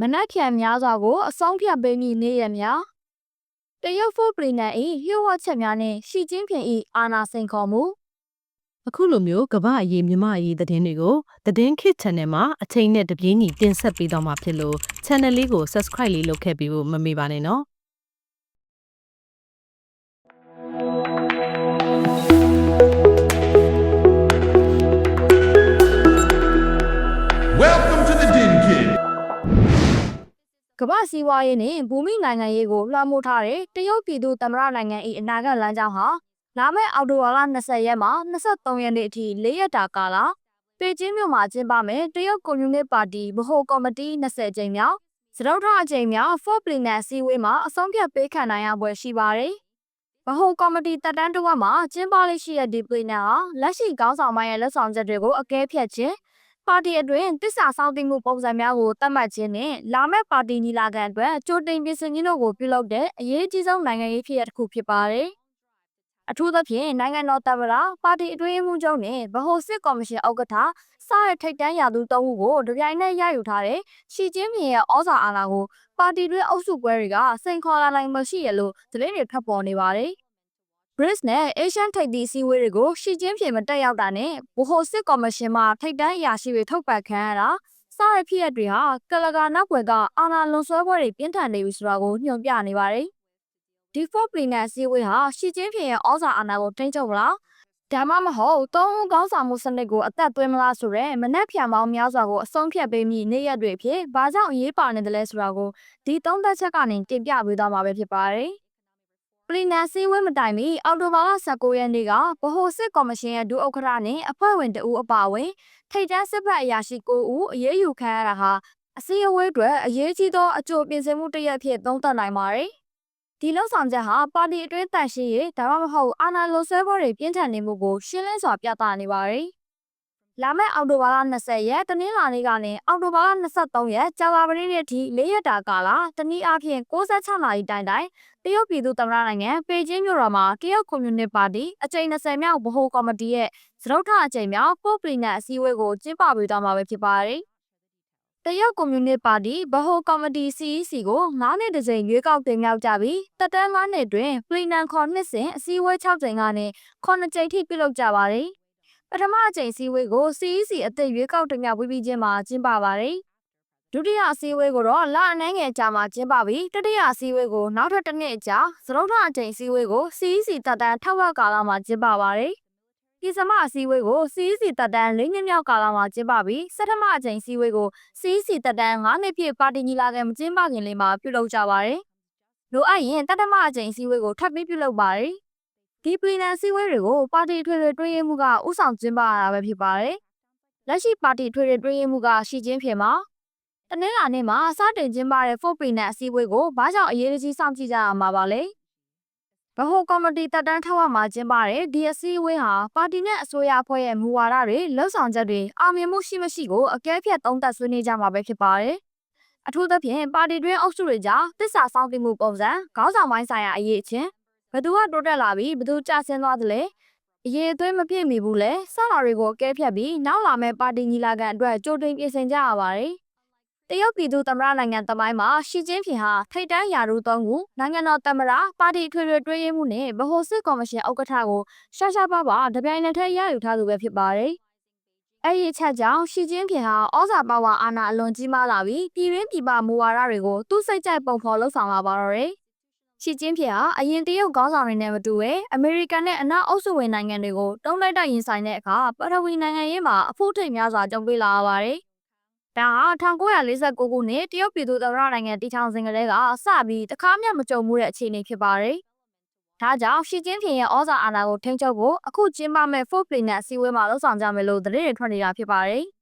မနက်ဖြန်များစွာကိုအဆုံးဖြတ်ပေးမည့်နေ့ရက်များတရုတ်ဖို့ပရိနန်၏လျှို့ဝှက်ချက်များနှင့်ရှီကျင်းဖင်၏အာနာစိန်ခေါ်မှုအခုလိုမျိုးကမ္ဘာအရေးမြမအရေးသတင်းတွေကိုသတင်းခစ် channel မှာအချိန်နဲ့တပြေးညီတင်ဆက်ပေးသွားမှာဖြစ်လို့ channel လေးကို subscribe လေးလုပ်ခဲ့ပြီးဖို့မမေ့ပါနဲ့နော် မ္ဘာစီးပွားရေးနှင့်ဘူမိနိုင်ငံရေးကိုလွှမ်းမိုးထားတဲ့တရုတ်ပြည်သူသမ္မတနိုင်ငံ၏အနာဂတ်လမ်းကြောင်းဟာလာမယ့်အောက်တိုဘာလ20ရက်မှ23ရက်နေ့အထိ၄ရက်တာကာလပေကျင်းမြို့မှာကျင်းပမယ်တရုတ်ကွန်မြူနစ်ပါတီဗဟိုကော်မတီ20ကြိမ်မြောက်စတုထအကြိမ်မြောက်4ပလီနက်စီဝေးမှာအဆုံးဖြတ်ပေးခံနိုင်ရပွဲရှိပါတယ်ဗဟိုကော်မတီတက်တန်းတစ်ဝက်မှာကျင်းပလေးရှိတဲ့ဒီပလီနက်ဟာလက်ရှိကောင်းဆောင်ပိုင်းရဲ့လက်ဆောင်ချက်တွေကိုအကဲဖြတ်ခြင်း ပါတီအတွင်းတစ္ဆာစောင့်သိမှုပုံစံများကိုသတ်မှတ်ခြင်းနဲ့လာမယ့်ပါတီညီလာခံအတွက်ကြိုတင်ပြင်ဆင်ခြင်းတို့ကိုပြုလုပ်တဲ့အရေးအကြီးဆုံးနိုင်ငံရေးဖြစ်ရပ်တစ်ခုဖြစ်ပါတယ်။အထူးသဖြင့်နိုင်ငံတော်တပ်မတော်ပါတီအတွင်းရေးမှူးချုပ်နဲ့ဗဟိုစစ်ကော်မရှင်ဥက္ကဋ္ဌစတဲ့ထိပ်တန်းရာသူသုံးဦးကိုတပြိုင်နက်ရယူထားတဲ့ရှီကျင်းမြင်ရဲ့ဩဇာအာဏာကိုပါတီတွင်းအုပ်စုပွဲတွေကစိန်ခေါ်လာနိုင်မရှိရလို့သတင်းတွေထွက်ပေါ်နေပါတယ်။ BRICS နဲ့ Asian ထိပ်သီးအစည်းအဝေးတွေကိုရှီကျင်းဖြေမတက်ရောက်တာနဲ့ဗဟိုစစ်ကော်မရှင်မှထိပ်တန်းအရာရှိတွေထုတ်ပတ်ခံရတာစတဲ့ဖြစ်ရပ်တွေဟာကလကာနောက်ွယ်ကအာဏာလွန်ဆွဲပွဲတွေပြင်းထန်နေပြီဆိုတာကိုညွှန်ပြနေပါတယ်။ default plan အစည်းအဝေးဟာရှီကျင်းဖြေရဲ့ဩဇာအာဏာကိုထိန်းချုပ်မလားဒါမှမဟုတ်သုံးဦးကောင်းဆောင်မှုစနစ်ကိုအသက်သွင်းမလားဆိုရဲမနှက်ဖြံပေါင်းများစွာကိုအဆုံးဖြတ်ပေးမိနေ့ရက်တွေအဖြစ်ဘာကြောင့်အရေးပါနေတယ်လဲဆိုတာကိုဒီသုံးသက်ချက်ကနေတင်ပြပေးသွားမှာပဲဖြစ်ပါတယ်။ ပလီနာစီဝဲမတိုင်မီအော်တိုဘာလ19ရက်နေ့ကဗဟိုစစ်ကော်မရှင်ရဲ့ဒုဥက္ကဋ္ဌနဲ့အဖွဲ့ဝင်တဦးအပါအဝင်ထိပ်တန်းစစ်ဘက်အရာရှိ9ဦးအရေးယူခံရတာဟာအစည်းအဝေးတွေအရေးကြီးသောအကြိုပြင်ဆင်မှုတစ်ရပ်ဖြစ်သုံးသပ်နိုင်ပါတယ်။ဒီလောက်ဆောင်ချက်ဟာပါတီအတွင်းတန်ရှင်းရေးဒါမှမဟုတ်အာဏာလွန်ဆွဲပွဲတွေပြင်းထန်နေမှုကိုရှင်းလင်းစွာပြသနေပါတယ်။ လာမယ့်အောက်တိုဘာလ20ရက်တနင်္လာနေ့ကနေအောက်တိုဘာလ23ရက်ကြာသပတေးနေ့ထိ၄ရက်တာကာလတနည်းအားဖြင့်66နာရီတိုင်တိုင်တရုတ်ပြည်သူသမ္မတနိုင်ငံပေကျင်းမြို့တော်မှာတရုတ်ကွန်မြူနစ်ပါတီအကြိမ်20မြောက်ဗဟိုကော်မတီရဲ့စတုထအကြိမ်မြောက်ပို့ပလီနက်အစည်းအဝေးကိုကျင်းပပေးသွားမှာပဲဖြစ်ပါတယ်။တရုတ်ကွန်မြူနစ်ပါတီဗဟိုကော်မတီ CEC ကို9နှစ်တကြိမ်ရွေးကောက်တင်မြှောက်ကြပြီးတက်တန်း9နှစ်တွင်ပလီနန်ခေါ်နှစ်စဉ်အစည်းအဝေး6ကြိမ်ကနေ9ကြိမ်ထိပြုလုပ်ကြပါတယ်။ ပထမအကြိမ်စည်းဝေးကို CEC အသစ်ရွေးကောက်တင်မြှောက်ပြီးချင်းမှာကျင်းပပါတယ်။ဒုတိယအစည်းအဝေးကိုတော့လအနှဲငယ်ကြာမှကျင်းပပြီးတတိယအစည်းအဝေးကိုနောက်ထပ်တစ်နှစ်ကြာသရုပ်ထအကြိမ်အစည်းအဝေးကို CEC တပ်တန်းထောက်ဝက်ကာလမှာကျင်းပပါတယ်။ဒီစမအစည်းအဝေးကို CEC တပ်တန်း၄နှစ်မြောက်ကာလမှာကျင်းပပြီးစက်ထမအကြိမ်အစည်းအဝေးကို CEC တပ်တန်း၅နှစ်ပြည့်ပါတီညီလာခံမကျင်းပခင်လေးမှာပြုလုပ်ကြပါတယ်။လိုအပ်ရင်တတမအကြိမ်အစည်းအဝေးကိုထပ်ပြီးပြုလုပ်ပါတယ်။ ဒီပလီနန်စည်းဝေးတွေကိုပါတီထွေထွေတွင်းရေးမှုကဥဆောင်ကျင်းပရတာပဲဖြစ်ပါတယ်။လက်ရှိပါတီထွေထွေတွင်းရေးမှုကရှီကျင်းဖြစ်မှာတနင်္လာနေ့မှာစတင်ကျင်းပတဲ့ဖို့ပီနက်အစည်းအဝေးကိုဘာကြောင့်အရေးကြီးစောင့်ကြည့်ကြရမှာပါလဲဗဟိုကော်မတီတက်တန်းထောက်ဝမှာကျင်းပတဲ့ဒီအစည်းအဝေးဟာပါတီနဲ့အစိုးရအဖွဲ့ရဲ့မူဝါဒတွေလှုပ်ဆောင်ချက်တွေအောင်မြင်မှုရှိမရှိကိုအကဲဖြတ်သုံးသပ်ဆွေးနွေးကြမှာပဲဖြစ်ပါတယ်အထူးသဖြင့်ပါတီတွင်းအုပ်စုတွေကြားတစ္ဆာစောင့်သိမှုပုံစံခေါင်းဆောင်ပိုင်းဆိုင်ရာအရေးအချင်း ဘသူကတိုးတက်လာပြီးဘသူကျဆင်းသွားသလဲအရေးအသွေးမပြည့်မီဘူးလဲစတာတွေကိုအကဲဖြတ်ပြီးနောက်လာမယ့်ပါတီညီလာခံအတွက်ကြိုတင်ပြင်ဆင်ကြရပါတယ်တရုတ်ပြည်သူသမ္မတနိုင်ငံတမိုင်းမှာရှီကျင်းဖင်ဟာထိပ်တန်းရာထူးသုံးခုနိုင်ငံတော်သမ္မတပါတီထွေထွေတွဲရေးမှုနဲ့ဗဟိုစစ်ကော်မရှင်ဥက္ကဋ္ဌကိုရှာရှာပါပါတပြိုင်နက်တည်းရယူထားသူပဲဖြစ်ပါတယ်။အဲ့ဒီအချက်ကြောင့်ရှီကျင်းဖင်ဟာဩဇာပါဝါအာဏာအလွန်ကြီးမားလာပြီးပြည်ရင်းပြည်ပမူဝါဒတွေကိုသူ့စိတ်ကြိုက်ပုံဖော်လှုပ်ဆောင်လာပါတော့တယ်။ ရှီကျင်းဖင်ဟာအရင်တရုတ်ခေါင်းဆောင်တွေနဲ့မတူဘဲအမေရိကန်နဲ့အနောက်အုပ်စုဝင်နိုင်ငံတွေကိုတုံးလိုက်တိုက်ရင်ဆိုင်တဲ့အခါပထဝီနိုင်ငံရေးမှာအဖို့ထိတ်များစွာကြုံတွေ့လာရပါတယ်။ဒါဟာ1949ခုနှစ်တရုတ်ပြည်သူ့သမ္မတနိုင်ငံတည်ထောင်စဉ်ကတည်းကစပြီးတခါမှမကြုံမှုတဲ့အခြေအနေဖြစ်ပါတယ်။ဒါကြောင့်ရှီကျင်းဖင်ရဲ့ဩဇာအာဏာကိုထိန်းချုပ်ဖို့အခုကျင်းပမဲ့ Fourth Plane နဲ့အစည်းအဝေးမှာလှုပ်ဆောင်ကြမယ်လို့သတင်းတွေထွက်နေတာဖြစ်ပါတယ်။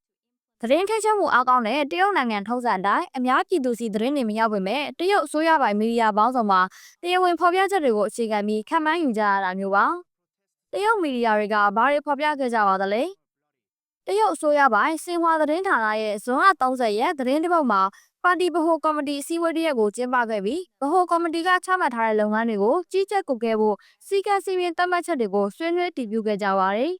သတင်းထိချုပ်မှုအားကောင်းတဲ့တရုတ်နိုင်ငံထုံးစံအတိုင်းအများပြည်သူစီသတင်းတွေမရောက်ပေမဲ့တရုတ်အစိုးရပိုင်မီဒီယာပေါင်းစုံမှာတရားဝင်ဖော်ပြချက်တွေကိုအခြေခံပြီးခံမှန်းယူကြရတာမျိုးပါ။တရုတ်မီဒီယာတွေကဘာတွေဖော်ပြခဲ့ကြပါသလဲ။တရုတ်အစိုးရပိုင်းစင်ဟွာသတင်းဌာနရဲ့ဇွန်လ30ရက်သတင်းတစ်ပုဒ်မှာပါတီဗဟိုကော်မတီအစည်းအဝေးတရက်ကိုကျင်းပခဲ့ပြီးဗဟိုကော်မတီကချမှတ်ထားတဲ့လုပ်ငန်းတွေကိုကြီးကြပ်ကုတ်ခဲ့ဖို့စီကံစီရင်သတ်မှတ်ချက်တွေကိုဆွေးနွေးတည်ပြုခဲ့ကြပါတယ်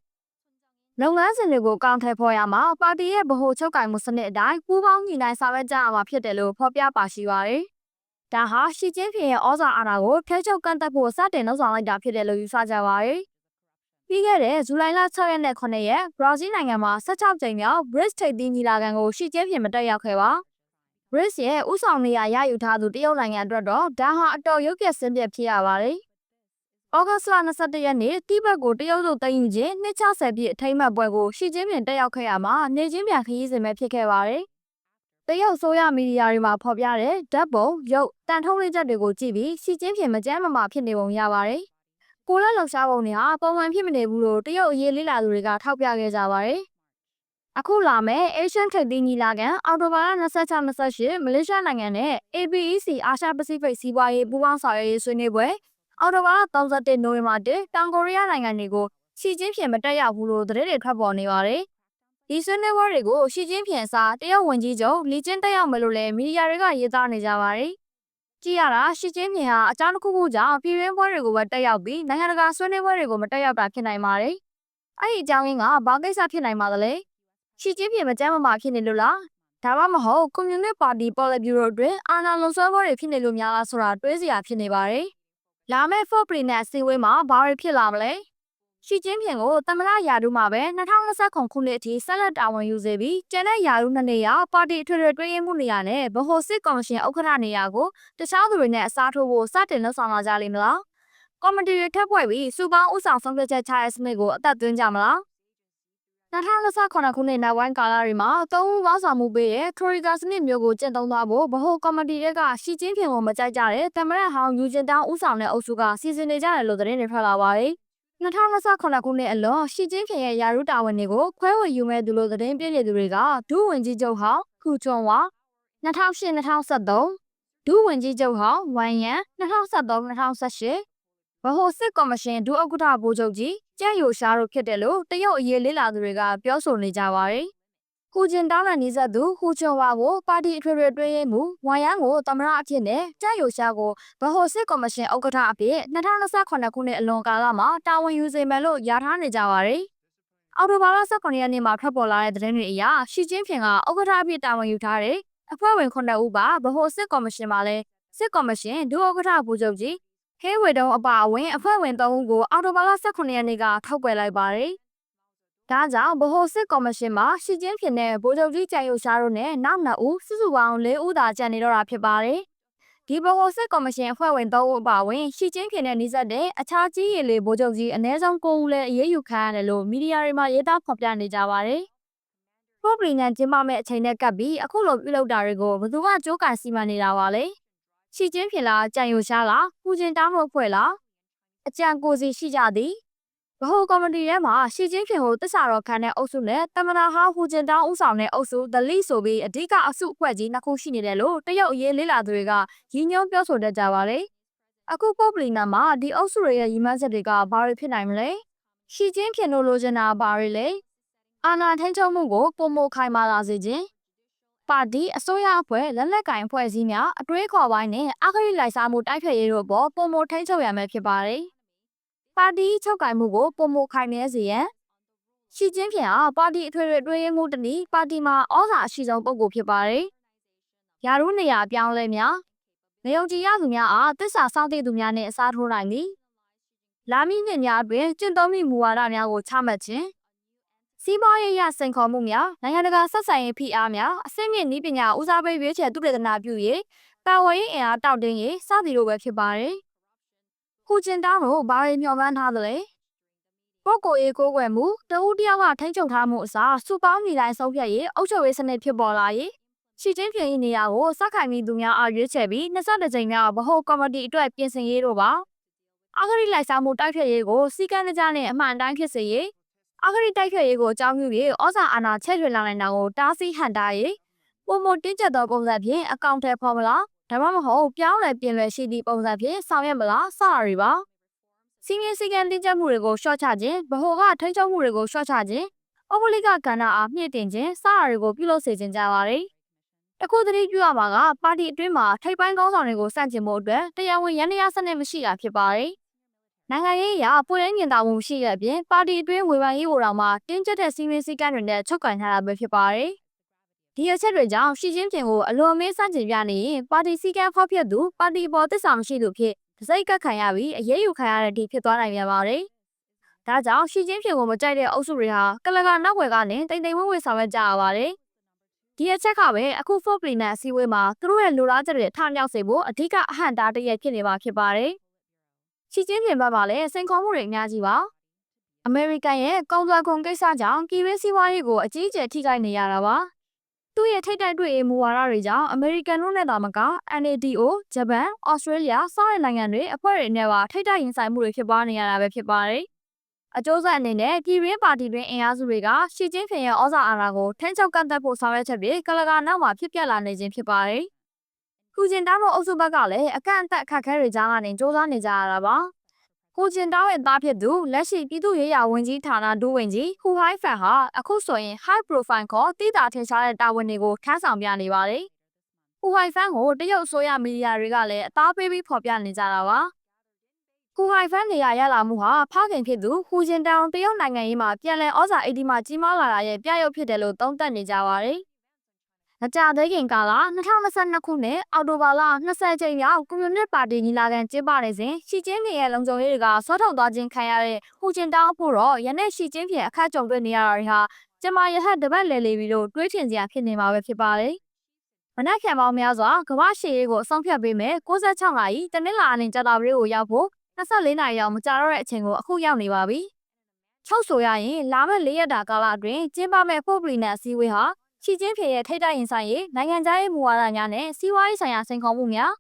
လုပ်ငန်းစဉ်တွေကိုကောင်းထည့်ဖော်ရမှာပါတီရဲ့ဗဟိုချုပ်ကင်မှုစနစ်အတိုင်းပူးပေါင်းညီနိုင်ဆောင်ရွက်ကြရမှာဖြစ်တယ်လို့ဖော်ပြပါရှိပါတယ်။ဒါဟာရှီကျင်းဖင်ရဲ့ဩဇာအာဏာကိုဖျက်ချုပ်ကန့်သက်ဖို့စတင်လှုံ့ဆော်လိုက်တာဖြစ်တယ်လို့ယူဆကြပါတယ်။ပြီးခဲ့တဲ့ဇူလိုင်လ6ရက်နဲ့9ရက်ဘရာဇီးနိုင်ငံမှာ16ကြိမ်မြောက် BRICS ထိပ်သီးညီလာခံကိုရှီကျင်းဖင်မတက်ရောက်ခဲ့ပါ။ BRICS ရဲ့ဥဆောင်နေရာရယူထားသူတရုတ်နိုင်ငံအတွက်တော့ဒါဟာအတော်ရုပ်ပြက်ဆင်းပြဖြစ်ရပါတယ်။ ဩဂတ်စ်လ22ရက်နေ့တိဘက်ကိုတရုတ်တို့တင်ယူခြင်း260ပြည့်အထိမ်းအမှတ်ပွဲကိုရှီကျင်းပင်တက်ရောက်ခဲ့ရမှာနေချင်းပြန်ခရီးစဉ်ပဲဖြစ်ခဲ့ပါတယ်။တရုတ်ဆိုရမီဒီယာတွေမှာဖော်ပြတဲ့ဓာတ်ပုံရုပ်တန်ထုံးလေးချက်တွေကိုကြည့်ပြီးရှီကျင်းပင်မကြမ်းမမာဖြစ်နေပုံရပါတယ်။ကိုလက်လှရှားပုံတွေဟာပုံမှန်ဖြစ်မနေဘူးလို့တရုတ်အရေးလေးလာသူတွေကထောက်ပြခဲ့ကြပါတယ်။အခုလာမယ့် Asian ထိပ်သီးညီလာခံအော်တိုဘာလ26-28မလေးရှားနိုင်ငံနဲ့ APEC အာရှပစိဖိတ်စီးပွားရေးပူးပေါင်းဆောင်ရွက်ရေးဆွေးနွေးပွဲ အော်တိုဘာလ31နိုဝင်ဘာ1တောင်ကိုရီးယားနိုင်ငံတွေကိုရှီကျင်းဖြင်မတက်ရောက်ဘူးလို့သတင်းတွေထွက်ပေါ်နေပါတယ်။ဒီဆွေးနွေးပွဲတွေကိုရှီကျင်းဖြင်အစားတရုတ်ဝန်ကြီးချုပ်လီကျင်းတက်ရောက်မယ်လို့လည်းမီဒီယာတွေကရေးသားနေကြပါတယ်။ကြည့်ရတာရှီကျင်းဖြင်ဟာအကြောင်းတစ်ခုခုကြောင့်ပြည်တွင်းပွဲတွေကိုပဲတက်ရောက်ပြီးနိုင်ငံတကာဆွေးနွေးပွဲတွေကိုမတက်ရောက်တာဖြစ်နိုင်ပါတယ်။အဲ့ဒီအကြောင်းရင်းကဘာကိစ္စဖြစ်နိုင်ပါသလဲ။ရှီကျင်းဖြင်မကြမ်းမမာဖြစ်နေလို့လား။ဒါမှမဟုတ်ကွန်မြူနစ်ပါတီပေါ်လီဗျူရိုတွင်အာဏာလွန်ဆွဲပွဲတွေဖြစ်နေလို့များလားဆိုတာတွေးစရာဖြစ်နေပါတယ်။ လာမယ့် Fort Prince နဲ့အစည်းအဝေးမှာဘာတွေဖြစ်လာမလဲ။ရှီကျင်းဖြင်ကိုသမ္မတယာဒူမှာပဲ2029ခုနှစ်အထိဆက်လက်တာဝန်ယူစေပြီးကျန်တဲ့ယာဒူနှစ်နေရာပါတီအထွေထွေတွင်းရင်မှုနေရာနဲ့ဗဟိုစစ်ကော်မရှင်ဥက္ကဋ္ဌနေရာကိုတခြားသူတွေနဲ့အစားထိုးဖို့စတင်လှုပ်ဆောင်လာကြလိမ့်မလား။ကော်မတီတွေထပ်ဖွဲ့ပြီးစူပေါင်းဥဆောင်ဆုံးဖြတ်ချက်ချရစနစ်ကိုအသက်သွင်းကြမလား။ 2029ခုနှစ်နောက်ပိုင်းကာလတွေမှာသုံးဦးပေါင်းဆောင်မှုပေးတဲ့ထရီဂါစနစ်မျိုးကိုကျင့်သုံးသွားဖို့ဗဟိုကော်မတီတွေကရှီကျင်းဖြင်ကိုမကြိုက်ကြတဲ့တမရဟောင်းယူကျင်တောင်းဦးဆောင်တဲ့အုပ်စုကစီစဉ်နေကြတယ်လို့သတင်းတွေထွက်လာပါတယ်။2029ခုနှစ်အလွန်ရှီကျင်းဖြင်ရဲ့ယာရုတာဝန်တွေကိုခွဲဝေယူမဲ့သူလို့သတင်းပြည့်နေသူတွေကဒုဝန်ကြီးချုပ်ဟောင်းခူချွန်ဝါ2008-2013ဒုဝန်ကြီးချုပ်ဟောင်းဝမ်ယန်2013-2018ဗဟိုစစ်ကော်မရှင်ဒုဥက္ကဋ္ဌဗိုလ်ချုပ်ကြီး ကျန်းယိုရှားတို့ဖြစ်တယ်လို့တရုတ်အရေးလေးလာသူတွေကပြောဆိုနေကြပါတယ်။ဟူဂျင်တောင်းတဲ့နေဆက်သူဟူချွန်ဝါကိုပါတီအထွေထွေတွင်းရေးမှုဝမ်ယန်ကိုသမရအဖြစ်နဲ့ကျန်းယိုရှားကိုဗဟိုစစ်ကော်မရှင်ဥက္ကဋ္ဌအဖြစ်2028ခုနှစ်အလွန်ကာလမှာတာဝန်ယူစေမယ်လို့ယာထားနေကြပါတယ်။အော်တိုဘာလ19ရက်နေ့မှာထွက်ပေါ်လာတဲ့သတင်းတွေအရရှီကျင်းဖင်ကဥက္ကဋ္ဌအဖြစ်တာဝန်ယူထားတဲ့အဖွဲ့ဝင်9ဦးပါဗဟိုစစ်ကော်မရှင်မှာလဲစစ်ကော်မရှင်ဒုဥက္ကဋ္ဌဗိုလ်ချုပ်ကြီး ဟဲဝေတုံအပါအဝင်အဖွဲ့ဝင်3ဦးကိုအော်တိုဘာလ18ရက်နေ့ကထောက်ကွယ်လိုက်ပါတယ်။ဒါကြောင့်ဗဟိုစစ်ကော်မရှင်မှာရှီကျင်းဖြစ်တဲ့ဗိုလ်ချုပ်ကြီးကြံရုပ်ရှားတို့နဲ့နောက်နှစ်ဦးစုစုပေါင်း၄ဦးသာကျန်နေတော့တာဖြစ်ပါတယ်။ဒီဗဟိုစစ်ကော်မရှင်အဖွဲ့ဝင်3ဦးအပါအဝင်ရှီကျင်းဖြစ်တဲ့နှိစက်တဲ့အခြားကြီးရည်လေဗိုလ်ချုပ်ကြီးအ ਨੇ ဆုံး9ဦးလည်းအရေးယူခံရတယ်လို့မီဒီယာတွေမှာရေးသားဖော်ပြနေကြပါတယ်။ပို့ပလီနန်ကျင်းပမဲ့အချိန်နဲ့ကပ်ပြီးအခုလိုပြုလုပ်တာတွေကိုဘယ်သူမှကြိုးကန်စီမံနေတာပါလဲ။ ရှီကျင်းဖြစ်လားကြံယိုရှားလားပူကျင်တောင်းလို့ဖွဲ့လားအကြံကိုစီရှိကြသည်ဗဟိုကော်မတီထဲမှာရှီကျင်းဖြစ်ကိုတစ္ဆာတော်ခံတဲ့အုပ်စုနဲ့တမနာဟာဟူကျင်တောင်းဦးဆောင်တဲ့အုပ်စု The League ဆိုပြီးအဓိကအစုအဖွဲ့ကြီးနှစ်ခုရှိနေတယ်လို့တရုတ်အရေးလေးလာသူတွေကရည်ညွှန်းပြောဆိုတတ်ကြပါလေအခုပုတ်ပလီနာမှာဒီအုပ်စုတွေရဲ့ရည်မှန်းချက်တွေကဘာတွေဖြစ်နိုင်မလဲရှီကျင်းဖြစ်လို့လိုချင်တာဘာတွေလဲအာနာထိန်ချုံမှုကိုပုံမခိုင်မာလာစေခြင်း ပါတီအစိုးရအဖွဲ့လက်လက်ကင်ဖွဲ့စည်းများအတွေးခေါ်ပိုင်းနဲ့အခရီးလိုက်စားမှုတိုက်ဖျက်ရေးတို့ပေါ်ပုံမထိန်ချုပ်ရမယ်ဖြစ်ပါတယ်။ပါတီချုပ်ကင်မှုကိုပုံမခိုင်မြဲစေရန်ရှီကျင်းဖြင့်အားပါတီအထွေထွေတွဲရေးမှုတနည်းပါတီမှာဩဇာအရှိဆုံးပုဂ္ဂိုလ်ဖြစ်ပါတယ်။ယာရုနေရာအပြောင်းလဲများမယုံကြည်ရသူများအားတစ္ဆာစောင့်တည်သူများနဲ့အစားထိုးနိုင်သည်။လာမည့်နှစ်များတွင်ကျင့်သုံးမိမူဝါဒများကိုချမှတ်ခြင်း စီးပွားရေးရစိန်ခေါ်မှုများနိုင်ငံတကာဆက်ဆံရေးဖိအားများအဆင့်မြင့်နည်းပညာဦးစားပေးရွေးချယ်သုတေသနပြုရေးတာဝန်ရေးအင်အားတောင့်တင်းရေးစသည်တို့ပဲဖြစ်ပါတယ်။ခုကျင်တောင်းတို့ဘာတွေမျှော်မှန်းထားသလဲ။ပုဂ္ဂိုလ်ရေးကိုယ်ွယ်မှုတဦးတယောက်ကထိန်းချုပ်ထားမှုအစားစုပေါင်းနေတိုင်းဆုံးဖြတ်ရေးအုပ်ချုပ်ရေးစနစ်ဖြစ်ပေါ်လာရေးရှီချင်းပြင်းရေးနေရာကိုစက်ခိုင်ပြီးသူများအားရွေးချယ်ပြီး22ကြိမ်မြောက်ဗဟိုကော်မတီအတွက်ပြင်ဆင်ရေးတို့ပါ။အဂရိလိုက်စားမှုတိုက်ဖျက်ရေးကိုစီကံကြနဲ့အမှန်တိုင်းဖြစ်စေရေး အဂရိတိုက်ဖျက်ရေးကိုအကြောင်းပြုပြီးဩဇာအာဏာချဲ့ထွေလာနိုင်တာကိုတားဆီးဟန်တာရေးပုံမတင်းကျပ်သောပုံစံဖြင့်အကောင့်ထဲဖော်မလားဒါမှမဟုတ်ပြောင်းလဲပြင်လဲရှိသည့်ပုံစံဖြင့်ဆောင်ရွက်မလားစတာတွေပါစီမင်းစည်းကမ်းတင်းကျပ်မှုတွေကိုရှော့ချခြင်းဗဟိုကထိန်းချုပ်မှုတွေကိုရှော့ချခြင်းဩပလိကကဏ္ဍအားမြင့်တင်ခြင်းစတာတွေကိုပြုလုပ်စေခြင်းကြပါတယ်တခုသတိပြုရမှာကပါတီအတွင်းမှာထိပ်ပိုင်းကောင်းဆောင်တွေကိုစန့်ကျင်ဖို့အတွက်တရားဝင်ရန်တရားစနစ်မရှိတာဖြစ်ပါတယ် နိုင်ငံရေးအရာပွင့်လင်းမြင်သာမှုရှိတဲ့အပြင်ပါတီအတွင်းဝေဖန်ရေးကိုတောင်မှတင်းကျပ်တဲ့စီမင်းစည်းကမ်းတွေနဲ့ချုပ်ကန်ထားတာပဲဖြစ်ပါတယ်။ဒီအချက်တွေကြောင့်ရှီကျင်းပင်ကိုအလွန်အမင်းစန့်ကျင်ပြနေရင်ပါတီစည်းကမ်းဖောက်ဖျက်သူပါတီပေါ်သစ္စာမရှိသူဖြစ်တစိုက်ကတ်ခံရပြီးအရေးယူခံရတဲ့ဒီဖြစ်သွားနိုင်ပြန်ပါတယ်။ဒါကြောင့်ရှီကျင်းပင်ကိုမကြိုက်တဲ့အုပ်စုတွေဟာကလကနောက်ွယ်ကနေတိမ်တိမ်ဝဲဝဲဆောင်ရွက်ကြရပါတယ်။ဒီအချက်ကပဲအခုဖော့ပလီနဲ့အစည်းအဝေးမှာသူတို့ရဲ့လူလားချက်တွေထမြောက်စေဖို့အဓိကအဟန့်တားတစ်ရက်ဖြစ်နေပါဖြစ်ပါတယ်။ ရှီကျင်းပင်ဘက်မှာလည်းစိန်ခေါ်မှုတွေအများကြီးပါ။အမေရိကန်ရဲ့ကုန်သွယ်ခွန်ကိစ္စကြောင့်ပြည်တွင်းစီးပွားရေးကိုအကြီးအကျယ်ထိခိုက်နေရတာပါ။သူ့ရဲ့ထိတ်တိုက်တွေ့ရေးမူဝါဒတွေကြောင့်အမေရိကန်တို့နဲ့တာမက NATO ဂျပန်၊ဩစတြေးလျစတဲ့နိုင်ငံတွေအဖွဲ့တွေနဲ့ပါထိတ်တိုက်ရင်ဆိုင်မှုတွေဖြစ်ပွားနေရတာပဲဖြစ်ပါတယ်။အကျိုးဆက်အနေနဲ့ပြည်တွင်းပါတီတွင်အင်အားစုတွေကရှီကျင်းဖင်ရဲ့ဩဇာအာဏာကိုထိန်းချုပ်ကန့်သတ်ဖို့ဆောင်ရွက်ချက်တွေကလကာနောက်မှာဖြစ်ပျက်လာနေခြင်းဖြစ်ပါတယ်။ ခုကျင်တောင်းတို့အုပ်စုဘက်ကလည်းအကန့်အသတ်အခက်အခဲတွေကြားကနေစ조사နေကြရတာပါ။ကိုကျင်တောင်းရဲ့သားဖြစ်သူလက်ရှိပြည်သူ့ရေးရာဝန်ကြီးဌာနဒူးဝင်ကြီးဟူဟိုင်းဖန်ဟာအခုဆိုရင် high profile ခေါ်တိတာထင်ရှားတဲ့တာဝန်တွေကိုထမ်းဆောင်ပြနေပါတယ်။ဟူဟိုင်းဖန်ကိုတရုတ်အစိုးရမီဒီယာတွေကလည်းအသားပေးပြီးဖော်ပြနေကြတာပါ။ဟူဟိုင်းဖန်နေရာရလာမှုဟာဖခင်ဖြစ်သူဟူဂျင်တောင်တရုတ်နိုင်ငံရေးမှာပြန်လည်ဩဇာအီဒီမှာကြီးမားလာတာရဲ့ပြရုပ်ဖြစ်တယ်လို့သုံးသပ်နေကြပါတယ်။ မကြသေးခင်ကာလ2022ခုနှစ်အောက်တိုဘာလ20ချိန်မြောက်ကွန်မြူနစ်ပါတီညီလာခံကျင်းပနေစဉ်ရှီကျင်းဖင်ရဲ့လုံခြုံရေးတွေကဆောထုတ်သွားခြင်းခံရတဲ့ဟူဂျင်တောင်အဖို့တော့ယနေ့ရှီကျင်းဖင်အခက်ကြုံတွေ့နေရတာတွေဟာကျမရဟတ်တပတ်လဲလေပြီးလို့တွေးထင်စရာဖြစ်နေမှာပဲဖြစ်ပါတယ်။မနက်ဖြန်ပေါင်းများစွာကမ္ဘာရှေ့ရေးကိုအဆုံးဖြတ်ပေးမယ်66နာရီတနင်္လာနေ့ကြာတာပလေးကိုရောက်ဖို့24နာရီရောက်မကြာတော့တဲ့အချိန်ကိုအခုရောက်နေပါပြီ။ချုပ်ဆိုရရင်လာမယ့်၄ရက်တာကာလအတွင်းကျင်းပမယ့်ဖို့ပလီနဲ့အစည်းအဝေးဟာ ချီချင်းဖြေရဲ့ထိတ်တိုက်ရင်ဆိုင်ရေးနိုင်ငံခြားရေးမူဝါဒများနဲ့စီးပွားရေးဆိုင်ရာစိန်ခေါ်မှုများ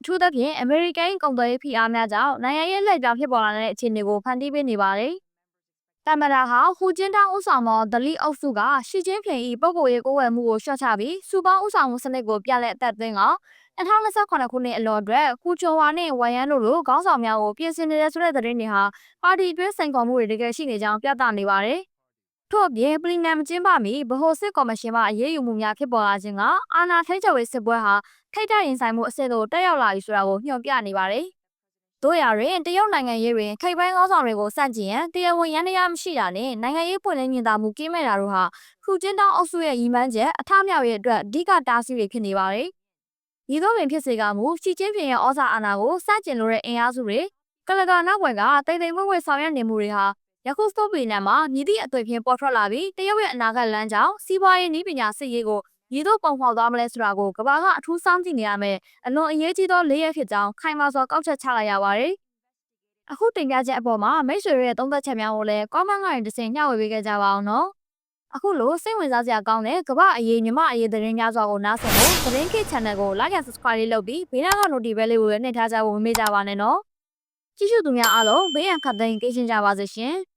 အထူးသဖြင့်အမေရိကန်ကုန်သွယ်ရေးဖိအားများကြောင့်နိုင်ငံရေးလှည့်ပြောင်းဖြစ်ပေါ်လာတဲ့အခြေအနေကိုဖန်တီးပေးနေပါတယ်။တမန်တော်ဟာဟူကျင်းတောင်းဥဆောင်သောဒလီအုပ်စုကရှီချင်းဖြေ၏ပုံကိုယ်ရေးကိုယ်ဝယ်မှုကိုရှော့ချပြီးစူပေါင်းဥဆောင်မှုစနစ်ကိုပြလက်အသက်သွင်းက2028ခုနှစ်အလောအတွက်ကူချိုဝါနဲ့ဝမ်ယန်တို့လိုခေါင်းဆောင်များကိုပြင်ဆင်နေတဲ့ဆိုတဲ့သတင်းတွေဟာပါတီအတွင်းစိန်ခေါ်မှုတွေတကယ်ရှိနေကြောင်းပြသနေပါတယ်။ ထို့အပြင်ပလီနမ်ကျင်းပမီဗဟိုစစ်ကော်မရှင်မှအရေးယူမှုများဖြစ်ပေါ်လာခြင်းကအာဏာထိန်းချုပ်ရေးစစ်ပွဲဟာထိတ်တရင်ဆိုင်မှုအဆင့်သို့တက်ရောက်လာပြီဆိုတာကိုညွှန်ပြနေပါတယ်။တို့ရရင်တရုတ်နိုင်ငံရေးတွင်ထိပ်ပိုင်းခေါင်းဆောင်တွေကိုစန့်ကျင်ရန်တရားဝင်ရန်တရားမရှိတာနဲ့နိုင်ငံရေးပွင့်လင်းမြင်သာမှုကင်းမဲ့တာတို့ဟာခူကျင်းတောင်းအုပ်စုရဲ့ရည်မှန်းချက်အထမြောက်ရေးအတွက်အဓိကတားဆီးတွေဖြစ်နေပါတယ်။ဒီတော့ပင်ဖြစ်စေကမူရှီချင်းပင်ရဲ့ဩဇာအာဏာကိုစန့်ကျင်လိုတဲ့အင်အားစုတွေကလကာနောက်ွယ်ကတိတ်တိမ်မွေ့မွေ့ဆောင်ရွက်နေမှုတွေဟာ ယခုစတိုပီနံမှာမြည်သည့်အသွင်ဖြင့်ပေါ်ထွက်လာပြီးတရုတ်ရဲ့အနာဂတ်လမ်းကြောင်းစီးပွားရေးနည်းပညာစစ်ရေးကိုရည်သို့ပုံဖော်သွားမလဲဆိုတာကိုကမ္ဘာကအထူးစောင့်ကြည့်နေရမယ်အလွန်အရေးကြီးသောလေးရဖြစ်ကြောင်းခိုင်မာစွာကောက်ချက်ချလိုက်ရပါတယ်။အခုတင်ပြချက်အပေါ်မှာမိတ်ဆွေတွေရဲ့သုံးသပ်ချက်များကိုလည်း comment ကနေတစ်ဆင့်မျှဝေပေးခဲ့ကြပါအောင်နော်။အခုလိုစိတ်ဝင်စားစရာကောင်းတဲ့ကမ္ဘာအရေးမြမအရေးသတင်းများစွာကိုနားဆင်ဖို့သတင်းခေတ် channel ကို like and subscribe လေးလုပ်ပြီးဘေးနားက notification လေးကိုလည်းနှိပ်ထားကြဖို့မမေ့ကြပါနဲ့နော်။ကြည့်ရှုသူများအားလုံးဘေးရန်ခတ်သိမ်းကြပါစေရှင်။